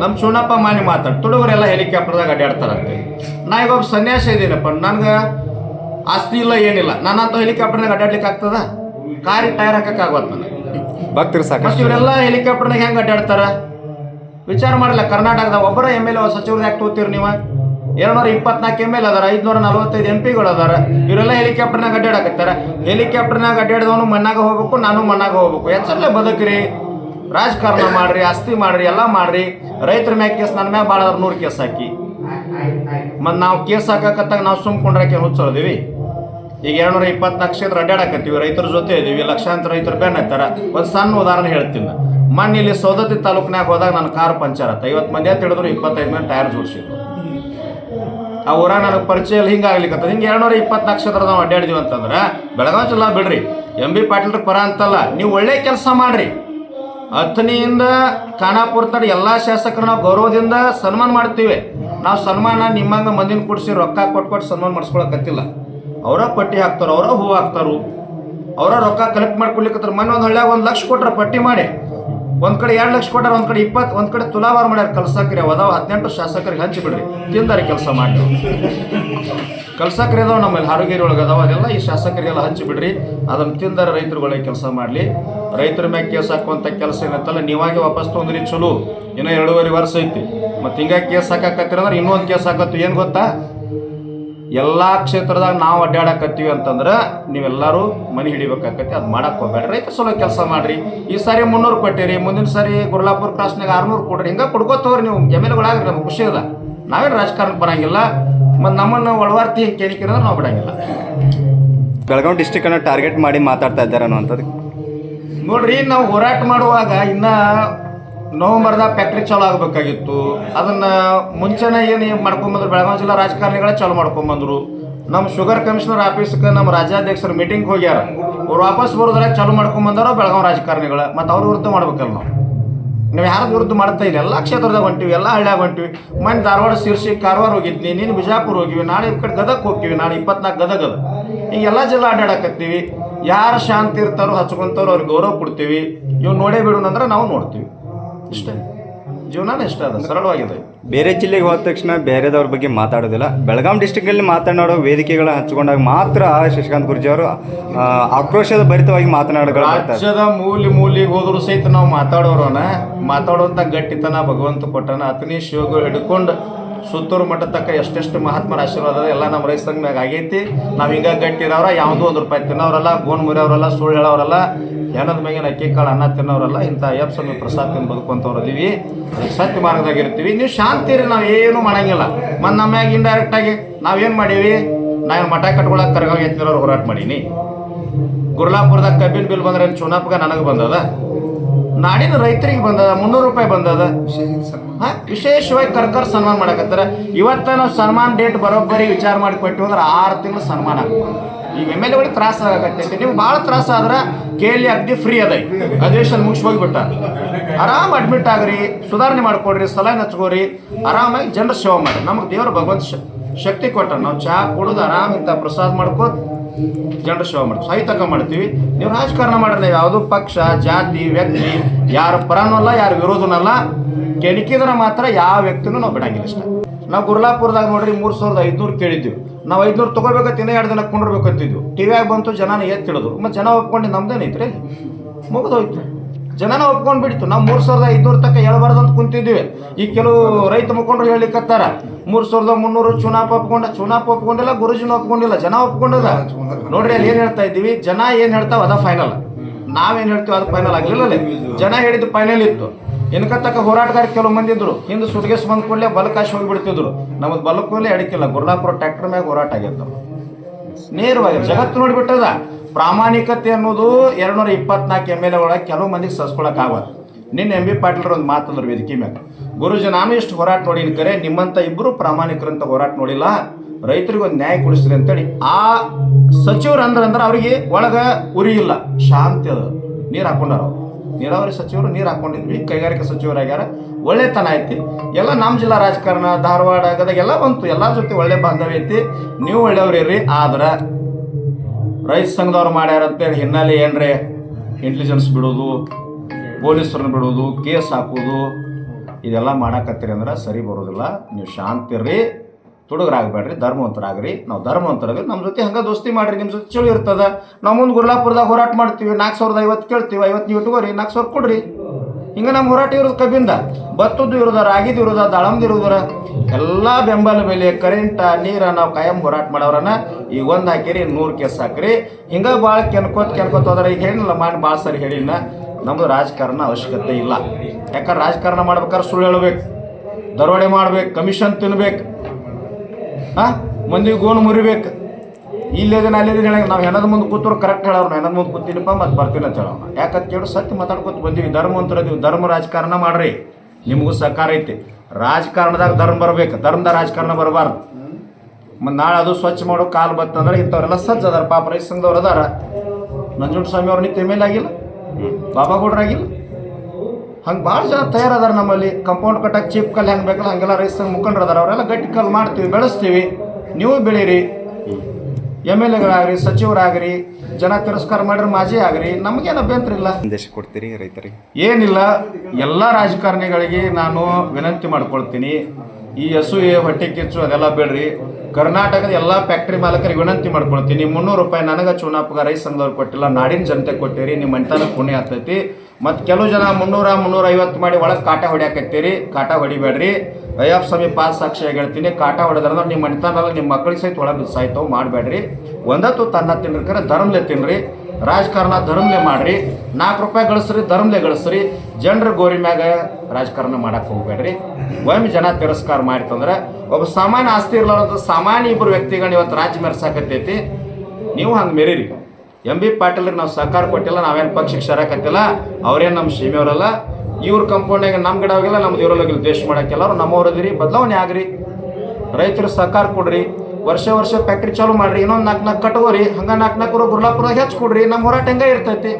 ನಮ್ಮ ಸೋಣಪ್ಪ ಮಾನಿ ಮಾತಾಡ್ ತುಡುಗರೆಲ್ಲ ಹೆಲಿಕಾಪ್ಟರ್ದಾಗ ಅಡ್ಡಾಡ್ತಾರಂತೆ ನಾ ಈಗ ಒಬ್ಬ ಸನ್ಯಾಸ ಇದ್ದೀನಪ್ಪ ನನ್ಗೆ ಆಸ್ತಿ ಇಲ್ಲ ಏನಿಲ್ಲ. ನನ್ನಂತ ಹೆಲಿಕಾಪ್ಟರ್ನಾಗ ಅಡ್ಡಾಡ್ಲಿಕ್ಕೆ ಆಗ್ತದ? ಕಾರಿ ಟೈರ್ ಹಾಕಕ್ಕಾಗತ್ತ ನನಗೆ. ಭಕ್ತರು ಸಾಕಷ್ಟು ಇವರೆಲ್ಲ ಹೆಲಿಕಾಪ್ಟರ್ನಾಗ ಹೆಂಗೆ ಅಡ್ಡಾಡ್ತಾರ ವಿಚಾರ ಮಾಡಲ್ಲ ಕರ್ನಾಟಕದಾಗ ಒಬ್ಬರ ಎಂ ಎಲ್ ಎ ಸಚಿವರು ಯಾಕೆ ತೋತೀರಿ ನೀವು? ಎರಡ್ನೂರ ಇಪ್ಪತ್ನಾಲ್ಕು ಎಂ ಎಲ್ ಅದಾರ ಐದ್ನೂರ ನಲವತ್ತೈದು ಎಂ ಪಿಗಳು ಅದಾರ. ಇವರೆಲ್ಲ ಹೆಲಿಕಾಪ್ಟರ್ನಾಗ ಅಡ್ಡಾಡಕತ್ತಾರ ಹೆಲಿಕಾಪ್ಟರ್ನಾಗ ಅಡ್ಡಾಡಿದವನು ಮಣ್ಣಾಗ ಹೋಗ್ಬೇಕು ನಾನು ಮಣ್ಣಾಗ ಹೋಗ್ಬೇಕು. ಎಚ್ಚರಲ್ಲೇ ಬದುಕ್ರಿ. ರಾಜಕಾರಣ ಮಾಡ್ರಿ ಆಸ್ತಿ ಮಾಡ್ರಿ ಎಲ್ಲ ಮಾಡ್ರಿ. ರೈತರ ಮ್ಯಾಗ ಕೇಸ್, ನನ್ನ ಮ್ಯಾಗ ಭಾಳ ನೂರು ಕೇಸ್ ಹಾಕಿ. ಮತ್ತು ನಾವು ಕೇಸ್ ಹಾಕಕತ್ತಾಗ ನಾವು ಸುಮ್ಕೊಂಡ್ರಾಕೆ ಹುಚ್ಚೋದಿವಿ ಈಗ ಎರಡ್ನೂರ ಲಕ್ಷ ಇದ್ರೆ ಅಡ್ಡಾಡಕತ್ತೀವಿ ರೈತರ ಜೊತೆ ಇದೀವಿ, ಲಕ್ಷಾಂತರ ರೈತರು ಬೆನ್ನ ಹತ್ತಾರ ಒಂದು ಸಣ್ಣ ಉದಾಹರಣೆ ಹೇಳ್ತೀನಿ. ಮೊನ್ನೆ ಇಲ್ಲಿ ಸೌದತ್ತಿ ತಾಲೂಕ್ನಾಗ ಹೋದಾಗ ನನ್ನ ಕಾರ್ ಪಂಚರ್ ಆತ. ಐವತ್ತು ಮಂದಿ ಅಂತ ಇಪ್ಪತ್ತೈದು ಮಂದಿ ಟೈರ್ ಜೋಡಿಸಿದ್ರು. ಆ ಊರಾಗ ನನಗೆ ಪರಿಚಯ ಹಿಂಗೆ ಆಗ್ಲಿಕ್ಕತ್ತದ ಹಿಂಗೆ ಎರಡ್ನೂರ ಲಕ್ಷ ಕ್ಷೇತ್ರ ನಾವು ಅಡ್ಡಾಡಿದೀವಿ ಅಂತಂದ್ರೆ, ಬೆಳಗಾವಿ ಜಿಲ್ಲಾ ಬಿಡ್ರಿ. ಎಂ ಬಿ ಪಾಟೀಲ್ ಪರ ಅಂತಲ್ಲ, ನೀವು ಒಳ್ಳೆ ಕೆಲಸ ಮಾಡ್ರಿ. ಹತ್ತನೆಯಿಂದ ಖಾನಾಪುರ ತಡ ಎಲ್ಲ ಶಾಸಕರು ನಾವು ಗೌರವದಿಂದ ಸನ್ಮಾನ ಮಾಡ್ತೀವಿ. ನಾವು ಸನ್ಮಾನ ನಿಮ್ಮಂಗ ಮಂದಿನ ಕೊಡಿಸಿ ರೊಕ್ಕ ಕೊಟ್ಟು ಕೊಟ್ಟು ಸನ್ಮಾನ ಮಾಡಿಸ್ಕೊಳಕತ್ತಿಲ್ಲ. ಅವರ ಪಟ್ಟಿ ಹಾಕ್ತಾರ, ಅವರ ಹೂ ಹಾಕ್ತಾರು. ಅವರ ರೊಕ್ಕ ಕಲೆಕ್ಟ್ ಮಾಡ್ಕೊಡ್ಲಿಕ್ಕತ್ತಾರ ಮೊನ್ನೆ ಒಂದು ಹಳ್ಳಿಯಾಗ ಒಂದು ಲಕ್ಷ ಕೊಟ್ರ ಪಟ್ಟಿ ಮಾಡಿ. ಒಂದು ಕಡೆ ಎರಡು ಲಕ್ಷ ಕೊಟ್ಟಾರ, ಒಂದು ಕಡೆ ಇಪ್ಪತ್ತು, ಒಂದು ಕಡೆ ತುಲಾವಾರ ಮಾಡ್ಯಾರ ಕಲ್ಸಾಕ್ರಿ. ಅದಾವ ಹದಿನೆಂಟು ಶಾಸಕರಿಗೆ ಹಂಚಿ ಬಿಡ್ರಿ. ತಿಂದಾರಿ ಕೆಲಸ ಮಾಡಿ ಕಲ್ಸಾಕ್ರಿ ಅದಾವ ನಮ್ಮಲ್ಲಿ ಹಾರುಗೇರಿ ಒಳಗೆ ಅದಾವ ಅದೆಲ್ಲ ಈ ಶಾಸಕರಿಗೆಲ್ಲ ಹಂಚಿ ಬಿಡ್ರಿ ಅದನ್ನ ತಿಂದರೆ ರೈತರುಗಳಿಗೆ ಕೆಲಸ ಮಾಡಲಿ. ರೈತರ ಮ್ಯಾಗ ಕೇಸ್ ಹಾಕುವಂಥ ಕೆಲಸ ಏನತ್ತಲ್ಲ, ನೀವಾಗೆ ವಾಪಸ್ ತೊಂದ್ರಿ ಚಲೋ. ಇನ್ನೂ ಎರಡೂವರೆ ವರ್ಷ ಐತಿ. ಮತ್ತು ಹಿಂಗಾಗಿ ಕೇಸ್ ಹಾಕಾಕತ್ತೀರ ಅಂದ್ರೆ ಇನ್ನೊಂದು ಕೇಸ್ ಹಾಕತ್ತು ಏನು ಗೊತ್ತಾ? ಎಲ್ಲ ಕ್ಷೇತ್ರದಾಗ ನಾವು ಅಡ್ಡಾಡಕತ್ತೀವಿ ಅಂತಂದ್ರೆ ನೀವೆಲ್ಲರೂ ಮನೆ ಹಿಡಿಬೇಕಾಕತಿ ಅದು ಮಾಡಕ್ಕೆ ಹೋಗ್ಬೇಡ್ರಿ. ರೈತ ಸಲ ಕೆಲಸ ಮಾಡ್ರಿ. ಈ ಸಾರಿ ಮುನ್ನೂರು ಕೊಟ್ಟಿರಿ, ಮುಂದಿನ ಸಾರಿ ಗುರ್ಲಾಪುರ ಕ್ರಾಸ್ನಾಗ ಆರ್ನೂರು ಕೊಡ್ರಿ. ಹಿಂಗೆ ಕೊಡ್ಕೋತವ್ರಿ ನೀವು. ಎಗಳಾಗ್ರಿ ನಮ್ಗೆ ಖುಷಿ ಅದ. ನಾವೇನು ರಾಜಕಾರಣಕ್ಕೆ ಬರಂಗಿಲ್ಲ. ಮತ್ತು ನಮ್ಮನ್ನು ಒಳವಾರ್ತಿ ಕೇಳಿಕಿರೋದ್ರೆ ನಾವು ಬಿಡಂಗಿಲ್ಲ. ಬೆಳಗಾವಿ ಡಿಸ್ಟಿಕ್ ಅನ್ನು ಟಾರ್ಗೆಟ್ ಮಾಡಿ ಮಾತಾಡ್ತಾ ಇದ್ದಾರೆ ಅನ್ನುವಂಥದ್ದು. ನೋಡ್ರಿ ನಾವು ಹೋರಾಟ ಮಾಡುವಾಗ ಇನ್ನ ನವಂಬರ್ದಾಗ ಫ್ಯಾಕ್ಟ್ರಿ ಚಾಲೂ ಆಗಬೇಕಾಗಿತ್ತು. ಅದನ್ನ ಮುಂಚೆನೇ ಏನು ಮಾಡ್ಕೊಂಬಂದ್ರು ಬೆಳಗಾವಿ ಜಿಲ್ಲಾ ರಾಜಕಾರಣಿಗಳೇ ಚಾಲು ಮಾಡ್ಕೊಂಬಂದ್ರು. ನಮ್ಮ ಶುಗರ್ ಕಮಿಷನರ್ ಆಫೀಸ್ಗೆ ನಮ್ಮ ರಾಜ್ಯಾಧ್ಯಕ್ಷರು ಮೀಟಿಂಗ್ ಹೋಗ್ಯಾರ. ಅವ್ರು ವಾಪಸ್ ಬರೋದ್ರಾಗ ಚಾಲು ಮಾಡ್ಕೊಂಬಂದಾರ ಬೆಳಗಾವಿ ರಾಜಕಾರಣಿಗಳ. ಮತ್ತು ಅವ್ರ ವಿರುದ್ಧ ಮಾಡ್ಬೇಕಲ್ಲ ನಾವು. ನಾವು ಯಾರ ವಿರುದ್ಧ ಮಾಡ್ತಾ ಇಲ್ಲ, ಎಲ್ಲ ಕ್ಷೇತ್ರದಾಗ ಹೊಂಟಿವಿ, ಎಲ್ಲ ಹಳ್ಳಿಯಾಗ ಹೊಂಟಿವಿ. ಮನೆ ಧಾರವಾಡ, ಶಿರ್ಸಿ, ಕಾರವಾರ ಹೋಗಿದ್ವಿ ನೀನು ಬಿಜಾಪುರ ಹೋಗಿವಿ, ನಾಳೆ ಈ ಕಡೆ ಗದಗ ಹೋಗ್ತೀವಿ, ನಾಳೆ ಇಪ್ಪತ್ನಾಲ್ಕು ಗದಗ ಈಗ ಎಲ್ಲ ಜಿಲ್ಲಾ ಅಡ್ಡಾಡಕತ್ತೀವಿ ಯಾರು ಶಾಂತಿ ಇರ್ತಾರೋ ಹಚ್ಕೊಂತಾರೋ ಅವ್ರಿಗೆ ಗೌರವ ಕೊಡ್ತೀವಿ. ಇವ್ ನೋಡೇ ಬಿಡೋಣ ಅಂದ್ರೆ ನಾವು ನೋಡ್ತೀವಿ. ಇಷ್ಟೇ. ಜೀವನನೇ ಇಷ್ಟ ಅದ ಸರಳವಾಗಿದೆ. ಬೇರೆ ಜಿಲ್ಲೆಗೆ ಹೋದ ತಕ್ಷಣ ಬೇರೆದವ್ರ ಬಗ್ಗೆ ಮಾತಾಡೋದಿಲ್ಲ. ಬೆಳಗಾಂ ಡಿಸ್ಟಿಕಲ್ಲಿ ಮಾತನಾಡೋ ವೇದಿಕೆಗಳ ಹಚ್ಚಿಕೊಂಡಾಗ ಮಾತ್ರ ಶಶಿಕಾಂತ್ ಗುರ್ಜಿ ಅವರು ಆಕ್ರೋಶದ ಭರಿತವಾಗಿ ಮಾತನಾಡೋದು ರಾಜ್ಯದ ಮೂಲಿ ಮೂಲಿಗೆ ಹೋದ್ರು ಸಹಿತ ನಾವು ಮಾತಾಡೋರೋನ ಮಾತಾಡುವಂಥ ಗಟ್ಟಿತನ ಭಗವಂತ ಕೊಟ್ಟನ ಅತನೇ ಶಿವಗಳು ಹಿಡ್ಕೊಂಡು ಸುತ್ತೂರು ಮಠ ತಕ್ಕ ಎಷ್ಟೆಷ್ಟು ಮಹಾತ್ಮರ ಆಶೀರ್ವಾದ ಎಲ್ಲ ನಮ್ಮ ರೈತ ಸಂಘ ಮ್ಯಾಗ ಆಗೈತಿ. ನಾವು ಹಿಂಗ ಗಟ್ಟಿರವ್ರ ಯಾವುದೋ ಒಂದು ರೂಪಾಯಿ ತಿನ್ನೋರಲ್ಲ ಗೋನ್ ಮುರಿಯವ್ರಲ್ಲ ಸುಳ್ಳು ಹೇಳೋರಲ್ಲ ಹೆಣದ ಮೇಗಿನ ಅಕ್ಕಿ, ಕಾಳು, ಅನ್ನ ತಿನ್ನೋರಲ್ಲ ಇಂಥ ಅಯ್ಯಪ್ಪ ಸ್ವಾಮಿ ಪ್ರಸಾದ್ ತಿಂದು ಬದುಕೊಂತವ್ರು ಅದೀವಿ. ಸತ್ಯ ಮಾರ್ಗದಾಗ ಇರ್ತೀವಿ. ನೀವು ಶಾಂತಿ ಇರಿ, ನಾವು ಏನು ಮಾಡಂಗಿಲ್ಲ. ಮತ್ತು ನಮ್ಮ ಮ್ಯಾಗ ಇಂಡೈರೆಕ್ಟ್ ಆಗಿ ನಾವೇನು ಮಾಡೀವಿ? ನಾನು ಮಠ ಕಟ್ಕೊಳಕ್ಕೆ ಕರ್ಗಾಗ ಎತ್ತಿರೋರು ಹೋರಾಟ ಮಾಡೀನಿ. ಗುರ್ಲಾಪುರದಾಗ ಕಬ್ಬಿನ ಬಿಲ್ ಬಂದ್ರೆ ಚುನಾಪ್ಗ ನನಗೆ ಬಂದದ? ನಾಡಿನ ರೈತರಿಗೆ ಬಂದದ, ಮುನ್ನೂರು ರೂಪಾಯಿ ಬಂದದ. ವಿಶೇಷವಾಗಿ ಕರ್ಕರ್ ಸನ್ಮಾನ ಮಾಡಕತ್ತಾರ. ಇವತ್ತ ನಾವು ಸನ್ಮಾನ ಡೇಟ್ ಬರೋಬ್ಬರಿ ವಿಚಾರ ಮಾಡಿ ಕೊಟ್ಟು ಅಂದ್ರೆ ಆರು ತಿಂಗಳು ಸನ್ಮಾನ. ಈಗ ಎಂ ಎಲ್ ಎಗಳಿಗೆ ತ್ರಾಸ ಆಗತ್ತೆ ನಿಮ್ಗೆ ಭಾಳ ತ್ರಾಸ ಆದ್ರೆ ಕೇಳಿ ಅಗ್ದಿ ಫ್ರೀ ಅದ ಅಧಿವೇಶನ ಮುಗಿಸಿ ಹೋಗಿಬಿಟ್ಟ ಆರಾಮ್ ಅಡ್ಮಿಟ್ ಆಗ್ರಿ, ಸುಧಾರಣೆ ಮಾಡ್ಕೊಡ್ರಿ ಸಲಹೆ ಹಚ್ಕೋರಿ ಆರಾಮಾಗಿ ಜನರ ಸೇವೆ ಮಾಡಿ. ನಮಗೆ ದೇವರ ಭಗವಂತ ಶಕ್ತಿ ಕೊಟ್ಟ. ನಾವು ಚಹಾ ಕುಡಿದು ಆರಾಮ್ ಇಂಥ ಪ್ರಸಾದ ಮಾಡ್ಕೋತ ಜನರ ಸೇವೆ ಮಾಡ್ತೀವಿ. ಸಾಹಿತ್ಯಕ ಮಾಡ್ತೀವಿ. ನೀವು ರಾಜಕಾರಣ ಮಾಡ್ರಿ ಯಾವುದು? ಪಕ್ಷ, ಜಾತಿ, ವ್ಯಕ್ತಿ, ಯಾರ ಪರನಲ್ಲ, ಯಾರ ವಿರೋಧನಲ್ಲ. ಕೆಣಕಿದ್ರೆ ಮಾತ್ರ ಯಾವ ವ್ಯಕ್ತಿನೂ ನಾವು ಬಿಡಂಗಿಲ್ಲ ಇಷ್ಟ ನಾವು ಗುರ್ಲಾಪುರದಾಗ ನೋಡ್ರಿ ಮೂರು ಸಾವಿರದ ಐದುನೂರು ಕೇಳಿದ್ದೀವಿ ನಾವು ಐದುನೂರು ತೊಗೋಬೇಕಂತ ಇನ್ನೂ ಎರಡು ದಿನ ಕೊಂಡಿರ್ಬೇಕಂತಿದ್ವಿ ಟಿವಿಯಾಗ ಬಂತು, ಜನನ ಎತ್ತಿಡೋದು ಮತ್ತು ಜನ ಒಪ್ಕೊಂಡು ನಮ್ದೇನೈತ್ರಿ ಮುಗಿದೋಯ್ತು. ಜನನ ಒಪ್ಕೊಂಡು ಬಿಡ್ತು. ನಾವು ಮೂರು ಸಾವಿರದ ಐದುನೂರು ತಕ್ಕ ಹೇಳಬಾರ್ದು ಅಂತ ಕುಂತಿದ್ವಿ. ಈ ಕೆಲವು ರೈತ ಮುಖಂಡರು ಹೇಳಿಕತ್ತಾರ ಮೂರು ಸಾವಿರದ ಮುನ್ನೂರು ಚುನಾಪ ಒಪ್ಕೊಂಡ ಚುನಾಪ ಒಪ್ಕೊಂಡಿಲ್ಲ, ಗುರುಜಿನ ಒಪ್ಕೊಂಡಿಲ್ಲ, ಜನ ಒಪ್ಕೊಂಡದ ನೋಡ್ರಿ ಅಲ್ಲಿ ಏನು ಹೇಳ್ತಾ ಇದ್ದೀವಿ? ಜನ ಏನು ಹೇಳ್ತಾವ? ಅದ ಫೈನಲ್ ನಾವೇನು ಹೇಳ್ತೀವಿ? ಅದು ಫೈನಲ್ ಆಗಲಿಲ್ಲ ಜನ ಹೇಳಿದ್ದು ಫೈನಲ್ ಇತ್ತು. ಇನ್ಕತ್ತಕ್ಕ ತಕ್ಕ ಹೋರಾಟಗಾರ ಕೆಲವು ಮಂದಿ ಇದ್ರು. ಹಿಂದೆ ಸುಟ್ಗೇಸ್ ಬಂದ ಕೂಡಲೇ ಬಲಕಾಶ್ ಹೋಗಿಬಿಡ್ತಿದ್ರು. ನಮ್ಮದು ಬಲಕ್ಕೂಲೇ ಅಡಿಕಿಲ್ಲ ಗುರ್ಲಾಪುರ ಟ್ರ್ಯಾಕ್ಟರ್ ಮ್ಯಾಗ ಹೋರಾಟ ಆಗಿತ್ತು. ನೇರವಾಗಿ ಜಗತ್ತು ನೋಡಿಬಿಟ್ಟದ. ಪ್ರಾಮಾಣಿಕತೆ ಅನ್ನೋದು ಎರಡ್ನೂರ ಇಪ್ಪತ್ನಾಲ್ಕು ಎಂ ಎಲ್ ಎ ಒಳಗೆ ಕೆಲವು ಮಂದಿಗೆ ಸಸ್ಕೊಳಕ್ ಆಗಲ್ಲ ನಿನ್ನ ಎಂ ಬಿ ಪಾಟೀಲ್ರ ಒಂದು ಮಾತಂದ್ರು ವೇದಿಕೆ ಮೇಲೆ ಗುರುಜಿ, ನಾನು ಇಷ್ಟು ಹೋರಾಟ ನೋಡಿನ ಕರೆ, ನಿಮ್ಮಂತ ಇಬ್ಬರು ಪ್ರಾಮಾಣಿಕರಂತ ಹೋರಾಟ ನೋಡಿಲ್ಲ. ರೈತರಿಗೆ ಒಂದು ನ್ಯಾಯ ಕೊಡಿಸ್ರಿ ಅಂತೇಳಿ. ಆ ಸಚಿವರು ಅಂದ್ರೆ ಅಂದ್ರೆ ಅವ್ರಿಗೆ ಒಳಗೆ ಉರಿ ಇಲ್ಲ, ಶಾಂತಿ ಅದ. ನೀರು ಹಾಕೊಂಡಾರ ನೀರಾವರಿ ಸಚಿವರು ನೀರು ಹಾಕೊಂಡಿದ್ವಿ, ಕೈಗಾರಿಕಾ ಸಚಿವರಾಗ್ಯಾರ ಒಳ್ಳೆತನ ಐತಿ. ಎಲ್ಲ ನಮ್ಮ ಜಿಲ್ಲಾ ರಾಜಕಾರಣ, ಧಾರವಾಡ, ಗದಗ ಎಲ್ಲ ಬಂತು. ಎಲ್ಲರ ಜೊತೆ ಒಳ್ಳೆ ಬಾಂಧವ್ಯ ಐತಿ. ನೀವು ಒಳ್ಳೆಯವ್ರು ರೀ ಆದ್ರೆ ರೈತ ಸಂಘದವ್ರು ಮಾಡ್ಯಾರ ಅಂತೇಳಿ ಹಿನ್ನೆಲೆ ಏನ್ರಿ ಇಂಟೆಲಿಜೆನ್ಸ್ ಬಿಡೋದು ಪೊಲೀಸರನ್ನ ಬಿಡೋದು, ಕೇಸ್ ಹಾಕೋದು, ಇದೆಲ್ಲ ಮಾಡಾಕತ್ತೀರಿ ಅಂದ್ರೆ ಸರಿ ಬರೋದಿಲ್ಲ. ನೀವು ಶಾಂತಿರ್ರಿ, ತುಡುಗರಾಗಬೇಡ್ರಿ, ಧರ್ಮವಂತರಾಗ್ರಿ. ನಾವು ಧರ್ಮವಂತರಾಗ್ರಿ ನಮ್ಮ ಜೊತೆ ಹಂಗೆ ದೋಸ್ತಿ ಮಾಡ್ರಿ ನಿಮ್ಮ ಜೊತೆ ಚಳಿ ಇರ್ತದೆ. ನಾವು ಮುಂದೆ ಗುರ್ಲಾಪುರದಾಗ ಹೋರಾಟ ಮಾಡ್ತೀವಿ ನಾಲ್ಕು ಸಾವಿರದ ಐವತ್ತು ಕೇಳ್ತೀವಿ, ಐವತ್ತು ನೀವು ಇಟ್ಕೋರಿ ನಾಲ್ಕು ಸಾವಿರ ಕೊಡ್ರಿ. ಹಿಂಗೆ ನಮ್ಮ ಹೋರಾಟ ಇರೋದು ಕಬ್ಬಿಂದ. ಭತ್ತದ್ದು ಇರೋದ ರಾಗಿದ್ದು ಇರೋದ, ದಾಳಮ್ದು ಇರೋದ್ರ, ಎಲ್ಲ ಬೆಂಬಲ ಬೆಲೆ, ಕರೆಂಟ, ನೀರ ನಾವು ಕಾಯಂ ಹೋರಾಟ ಮಾಡೋರನ್ನ ಈಗ ಒಂದು ಹಾಕಿರಿ, ನೂರು ಕೇಸ್ ಹಾಕ್ರಿ. ಹಿಂಗೆ ಭಾಳ ಕೆನ್ಕೋತ್ ಕೆನ್ಕೋತ ಹೋದ್ರೆ, ಈಗ ಹೇಳಿಲ್ಲ ಮಾಡಿ ಭಾಳ ಸರಿ ಹೇಳಿನ ನಮ್ಮದು ರಾಜಕಾರಣ ಅವಶ್ಯಕತೆ ಇಲ್ಲ. ಯಾಕಂದ್ರೆ ರಾಜಕಾರಣ ಮಾಡ್ಬೇಕಾದ್ರೆ ಸುಳ್ಳು ಹೇಳ್ಬೇಕು, ದರೋಡೆ ಮಾಡ್ಬೇಕು ಕಮಿಷನ್ ತಿನ್ಬೇಕು ಹಾಂ ಮಂದಿಗೆ ಗೋನು ಮುರಿಬೇಕು. ಇಲ್ಲೇದಿನ ಅಲ್ಲಿದ್ದೀನಿ ಹೇಳಿ, ನಾವು ಹೆಣದ ಮುಂದೆ ಕೂತರು ಕರೆಕ್ಟ್ ಹೇಳೋರು ಹೆಣದ ಮುಂದೆ ಕೂತೀನಪ್ಪ ಮತ್ತೆ ಬರ್ತೀನಿ ಅಂತ ಹೇಳೋಣ ಯಾಕಂತ ಕೇಳಿ ಸತ್ಯ ಮಾತಾಡ್ಕೊತ ಬಂದೀವಿ. ಧರ್ಮವಂತರ ನೀವು ಧರ್ಮ ರಾಜಕಾರಣ ಮಾಡ್ರಿ. ನಿಮಗೂ ಸಹಕಾರ ಐತಿ. ರಾಜಕಾರಣದಾಗ ಧರ್ಮ ಬರಬೇಕು. ಧರ್ಮದ ರಾಜಕಾರಣ ಬರಬಾರ್ದು. ಮತ್ತು ನಾಳೆ ಅದು ಸ್ವಚ್ಛ ಮಾಡೋ ಕಾಲು ಬತ್ತಂದ್ರೆ ಇಂಥವ್ರೆಲ್ಲ ಸಜ್ಜದಾರ ಪಾಪ ರೈತ ಸಂಘದವ್ರು ಅದಾರ. ನಂಜುಂಡ ಸ್ವಾಮಿ ಅವ್ರು ನಿಂತ ಮೇಲೆ ಎಲ್ ಆಗಿಲ್ಲ. ಬಾಬಾಗೌಡ್ರಾಗಿಲ್ಲ ಹಂಗೆ ಭಾಳ ಜನ ತಯಾರದಾರ ನಮ್ಮಲ್ಲಿ. ಕಂಪೌಂಡ್ ಕಟ್ಟಕ್ಕೆ ಚೀಪ್ ಕಲ್ಲು ಹೆಂಗೆ ಬೇಕಲ್ಲ ಹಂಗೆಲ್ಲ ರೈಸ್ ಹಂಗೆ ಮುಖಂಡರು ಅದಾರ. ಅವರೆಲ್ಲ ಗಟ್ಟಿ ಕಲ್ಲು ಮಾಡ್ತೀವಿ ಬೆಳೆಸ್ತೀವಿ. ನೀವು ಬೆಳೀರಿ. ಎಂ ಎಲ್ ಎಗಳಾಗ್ರಿ ಸಚಿವರಾಗ್ರಿ ಜನ ತಿರಸ್ಕಾರ ಮಾಡಿದ್ರೆ ಮಾಜಿ ಆಗ್ರಿ. ನಮಗೇನು ಅಭ್ಯಂತರ ಇಲ್ಲ. ಸಂದೇಶ ಕೊಡ್ತೀರಿ ರೈತರಿಗೆ? ಏನಿಲ್ಲ. ಎಲ್ಲ ರಾಜಕಾರಣಿಗಳಿಗೆ ನಾನು ವಿನಂತಿ ಮಾಡ್ಕೊಳ್ತೀನಿ. ಈ ಹಸು ಹೊಟ್ಟೆ ಕಿಚ್ಚು ಅದೆಲ್ಲ ಬೇಡ್ರಿ. ಕರ್ನಾಟಕದ ಎಲ್ಲ ಫ್ಯಾಕ್ಟ್ರಿ ಮಾಲಕರಿಗೆ ವಿನಂತಿ ಮಾಡ್ಕೊಳ್ತೀನಿ. ಮುನ್ನೂರು ರೂಪಾಯಿ ನನಗೆ ಚುನಾಪಗ ರೈಸ್ ಸಂಘದವ್ರು ಕೊಟ್ಟಿಲ್ಲ, ನಾಡಿನ ಜನತೆ ಕೊಟ್ಟಿರಿ, ನಿಮ್ಮ ಮಂಟನ ಪುಣ್ಯ ಆಗ್ತೈತಿ. ಮತ್ತು ಕೆಲವು ಜನ ಮುನ್ನೂರ ಮುನ್ನೂರ ಐವತ್ತು ಮಾಡಿ ಒಳಗೆ ಕಾಟ ಹೊಡ್ಯಾಕತ್ತೀರಿ. ಕಾಟ ಹೊಡಿಬೇಡ್ರಿ. ಅಯ್ಯಪ್ಪ ಸ್ವಾಮಿ ಪಾಸ್ ಸಾಕ್ಷಿ ಹೇಳ್ತೀನಿ. ಕಾಟ ಹೊಡೆದ್ರೆ ನಿಮ್ಮ ಮನೆತನಲ್ಲ ನಿಮ್ಮ ಮಕ್ಕಳಿಗೆ ಸಹಿತ ಒಳಗೆ ಸಾಯ್ತಾವ್ ಮಾಡಬೇಡ್ರಿ. ಒಂದತ್ತು ತನ್ನ ತಿನ್ನಿರ್ಕರೆ ಧರ್ಮಲೆ ತಿನ್ರಿ. ರಾಜಕಾರಣ ಧರ್ಮಲೆ ಮಾಡ್ರಿ, ನಾಲ್ಕು ರೂಪಾಯಿ ಗಳಿಸ್ರಿ, ಧರ್ಮಲೆ ಗಳಿಸ್ರಿ, ಜನರ ಗೋರಿ ಮ್ಯಾಗ ರಾಜಕಾರಣ ಮಾಡಕ್ಕೆ ಹೋಗ್ಬೇಡ್ರಿ. ಒಮ್ಮೆ ಜನ ತಿರಸ್ಕಾರ ಮಾಡಿತಂದ್ರೆ ಒಬ್ಬ ಸಾಮಾನ್ಯ ಆಸ್ತಿ ಇರಲಾರದ ಸಾಮಾನ್ಯ ಇಬ್ಬರು ವ್ಯಕ್ತಿಗಳು ಇವತ್ತು ರಾಜ್ಯ ಮೆರೆಸಾಕತ್ತೈತಿ. ನೀವು ಹಂಗೆ ಮೆರೀರಿ. ಎಂ ಬಿ ಪಾಟೀಲ್ರಿಗೆ ನಾವು ಸಹಕಾರ ಕೊಟ್ಟಿಲ್ಲ, ನಾವೇನು ಪಕ್ಷಕ್ಕೆ ಸೇರಕತ್ತಿಲ್ಲ ಅವ್ರೇನು ನಮ್ಮ ಸೀಮೆಯವರಲ್ಲ ಇವ್ರ ಕಂಪೌಂಡ್ನಾಗ ನಮ್ಮ ಗಿಡ ಹೋಗಿಲ್ಲ, ನಮ್ದು ಇವ್ರಲ್ಲಿ ದ್ವೇಷ ಮಾಡೋಕ್ಕೆಲ್ಲ ಅವ್ರು ನಮ್ಮವ್ರದಿರಿ, ಬದಲಾವಣೆ ಆಗ್ರಿ. ರೈತರು ಸಹಕಾರ ಕೊಡ್ರಿ. ವರ್ಷ ವರ್ಷ ಫ್ಯಾಕ್ಟ್ರಿ ಚಾಲು ಮಾಡ್ರಿ, ಇನ್ನೊಂದು ನಾಲ್ಕು ನಾಲ್ಕು ಕಟ್ಕೋರಿ ಹಂಗ ನಾಲ್ಕು ನಾಲ್ಕು ಗುರ್ಲಾಪುರದಾಗ ಹೆಚ್ಚು ಕೊಡ್ರಿ ನಮ್ಮ ಹೋರಾಟ ಹೆಂಗ ಇರ್ತೈತಿ?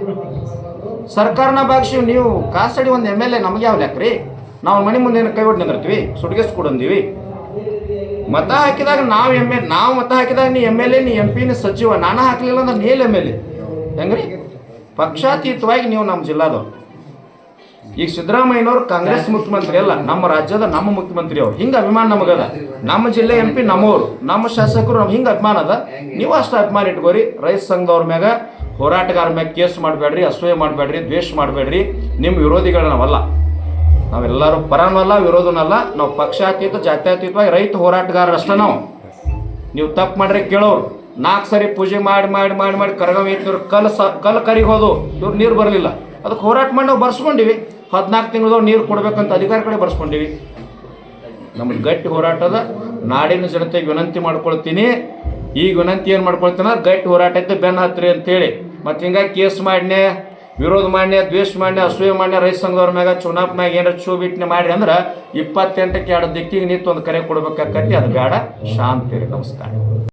ಸರ್ಕಾರನ ಭಾಗಿಸಿ ನೀವು ಕಾಸಡಿ ಒಂದು ಎಂ ಎಲ್ ಎ ನಮಗೆ ಯಾವ ಲೆಕ್ಕ ರೀ? ನಾವು ಮನೆ ಮುಂದೆ ಕೈ ಹೊಡ್ ನಿಂದಿರ್ತೀವಿ ಸುಡ್ಗೆಸ್ ಕೊಡಂದೀವಿ ಮತ ಹಾಕಿದಾಗ ನಾವು ಎಂ ಎಲ್ ನಾವು ಮತ ಹಾಕಿದಾಗ ನೀ ಎಂ ಎಲ್ ಎ ನೀ ಎಂ ಪಿ ಸಚಿವ, ನಾನು ಹಾಕಲಿಲ್ಲ ಅಂದ್ರೆ ನೀಲ್ ಎಂ ಎಲ್ ಎ ಹೆಂಗ್ರಿ? ಪಕ್ಷಾತೀತವಾಗಿ ನೀವು ನಮ್ಮ ಜಿಲ್ಲಾದವ್ರು. ಈಗ ಸಿದ್ದರಾಮಯ್ಯನವ್ರು ಕಾಂಗ್ರೆಸ್ ಮುಖ್ಯಮಂತ್ರಿ ಅಲ್ಲ ನಮ್ಮ ರಾಜ್ಯದ ನಮ್ಮ ಮುಖ್ಯಮಂತ್ರಿ ಅವ್ರು. ಹಿಂಗೆ ಅಭಿಮಾನ ನಮಗದ. ನಮ್ಮ ಜಿಲ್ಲೆ ಎಂ ಪಿ ನಮ್ಮವ್ರು ನಮ್ಮ ಶಾಸಕರು ನಮ್ಗೆ ಹಿಂಗೆ ಅಭಿಮಾನ ಅದ. ನೀವು ಅಷ್ಟು ಅಭಿಮಾನ ಇಟ್ಕೋರಿ ರೈತ ಸಂಘದವ್ರ ಮ್ಯಾಗ ಹೋರಾಟಗಾರ ಮ್ಯಾಗ ಕೇಸ್ ಮಾಡಬೇಡ್ರಿ ಅಸೂಯ ಮಾಡಬೇಡ್ರಿ ದ್ವೇಷ ಮಾಡಬೇಡ್ರಿ ನಿಮ್ಮ ವಿರೋಧಿಗಳು ನಾವಲ್ಲ. ನಾವೆಲ್ಲರೂ ಪರನಲ್ಲ ವಿರೋಧನಲ್ಲ ನಾವು ಪಕ್ಷಾತೀತ ಜಾತ್ಯತೀತವಾಗಿ ರೈತ ಹೋರಾಟಗಾರರಷ್ಟೇ ನಾವು. ನೀವು ತಪ್ಪು ಮಾಡ್ರೆ ಕೇಳೋರು. ನಾಲ್ಕು ಸರಿ ಪೂಜೆ ಮಾಡಿ ಮಾಡಿ ಮಾಡಿ ಮಾಡಿ ಕರಗವ ಕಲ್ ಸ ಕಲ್ ಕರಿಗೆ ಹೋದು ಇವ್ರು ನೀರು ಬರಲಿಲ್ಲ. ಅದಕ್ಕೆ ಹೋರಾಟ ಮಾಡಿ ನಾವು ಬರ್ಸ್ಕೊಂಡಿವಿ. ಹದಿನಾಲ್ಕು ತಿಂಗಳದಾಗ ನೀರು ಕೊಡಬೇಕಂತ ಅಧಿಕಾರ ಕಡೆ ಬರ್ಸ್ಕೊಂಡೀವಿ. ನಮ್ಮ ಗಟ್ಟಿ ಹೋರಾಟದ ನಾಡಿನ ಜನತೆಗೆ ವಿನಂತಿ ಮಾಡ್ಕೊಳ್ತೀನಿ. ಈಗ ವಿನಂತಿ ಏನು ಮಾಡ್ಕೊಳ್ತೀನಿ ಗಟ್ಟಿ ಹೋರಾಟ ಇದ್ದ ಬೆನ್ನ ಹತ್ರಿ ಅಂತೇಳಿ. ಮತ್ತು ಹಿಂಗಾಗಿ ಕೇಸ್ ಮಾಡ್ನೆ ವಿರೋಧ ಮಾಡ್ನೆ ದ್ವೇಷ ಮಾಡ್ನೆ ಅಸೂಯೆ ಮಾಡ್ನೆ ರೈತ ಸಂಘದವ್ರ ಮ್ಯಾಗ ಚುನಾಪ್ ಮ್ಯಾಗ ಏನಾರ ಚೂ ಮಾಡಿ ಅಂದ್ರೆ ಇಪ್ಪತ್ತೆಂಟಕ್ಕೆ ಎರಡು ದಿಕ್ಕಿಗೆ ನಿಂತು ಒಂದು ಕರೆ ಕೊಡ್ಬೇಕಾಕತಿ ಅದು ಬೇಡ ಶಾಂತಿ ನಮಸ್ಕಾರ.